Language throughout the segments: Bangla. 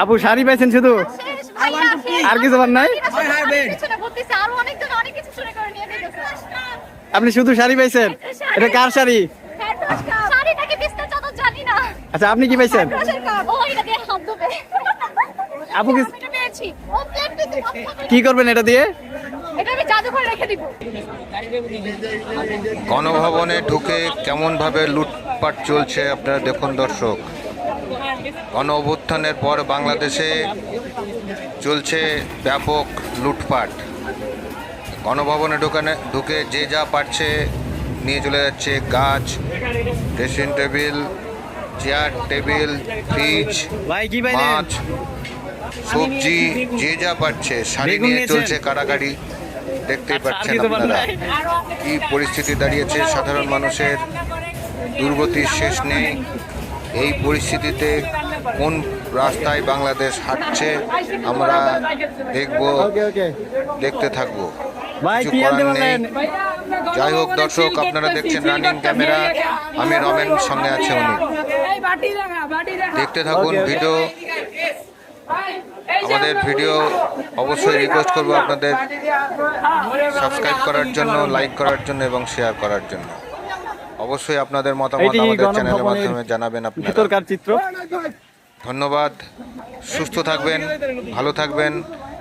আপু শাড়ি পাইছেন শুধু? আর কিছু নাই? আপনি শুধু শাড়ি পাইছেন? এটা কার শাড়ি? আচ্ছা আপনি কি পাইছেন? আচ্ছা, আপু কি এটা ও প্লেট দিতে কি করবেন এটা দিয়ে? এটা আমি জাদুঘরে রেখে দিব। গণভবনে ঢুকে কেমনভাবে লুটপাট চলছে আপনারা দেখুন দর্শক। গণ অভ্যুত্থানের পর বাংলাদেশে চলছে ব্যাপক লুটপাট। গণভবনে ঢুকানে ঢুকে যে যা পারছে নিয়ে চলে যাচ্ছে গাছ dressing table chair table fridge ভাই মাছ সবজি যে যা পাচ্ছে শাড়ি নিয়ে চলছে কারাকারি দেখতেই পাচ্ছেন আপনারা কি পরিস্থিতি দাঁড়িয়েছে সাধারণ মানুষের দুর্গতির শেষ নেই। এই পরিস্থিতিতে কোন রাস্তায় বাংলাদেশ হাঁটছে আমরা দেখব দেখতে থাকব। ভাই কিছু করার নেই। যাই হোক দর্শক আপনারা দেখছেন রানিং ক্যামেরা আমি রমেন সঙ্গে আছে উনি। দেখতে থাকুন. ভিডিও আমাদের ভিডিও অবশ্যই রিকোয়েস্ট করব আপনাদের সাবস্ক্রাইব করার জন্য লাইক করার জন্য এবং শেয়ার করার জন্য। অবশ্যই আপনাদের মতামত আমাদের চ্যানেলের মাধ্যমে জানাবেন আপনারা। চিত্র। ধন্যবাদ। সুস্থ থাকবেন ভালো থাকবেন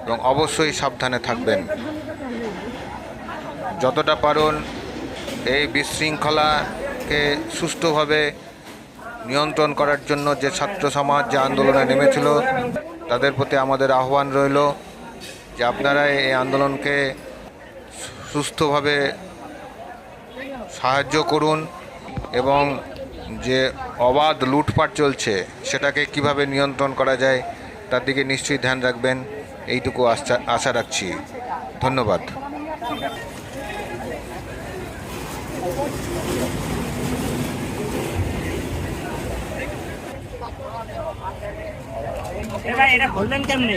এবং অবশ্যই সাবধানে থাকবেন। যতটা পারুন এই বিশৃঙ্খলাকে সুষ্ঠুভাবে নিয়ন্ত্রণ করার জন্য যে ছাত্র সমাজ যে আন্দোলনে নেমেছিল তাদের প্রতি আমাদের আহ্বান রইল যে আপনারা এই আন্দোলনকে সুস্থভাবে সাহায্য করুন এবং যে অবাধ লুটপাট চলছে সেটাকে কীভাবে নিয়ন্ত্রণ করা যায়, তার দিকে নিশ্চয়ই ধ্যান রাখবেন। এইটুকু আশা আশা রাখছি। ধন্যবাদ। এবার এটা খুললেন কেমনি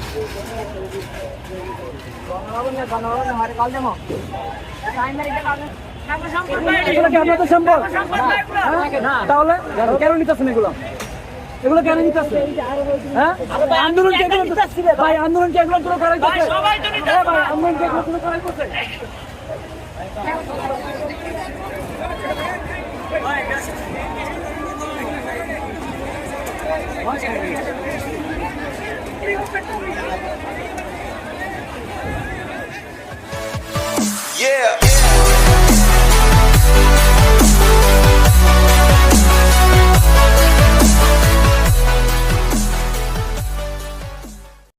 আপনাদের সম্ভব তাহলে কেন নিতেছেন এগুলো? এগুলো কেন নিতেছে হ্যাঁ? আন্দোলন কে ভাই আন্দোলন কে এগুলো গুলো করাই করছে? ভাই আন্দোলন কে এগুলো গুলো করাই করছে? Yeah.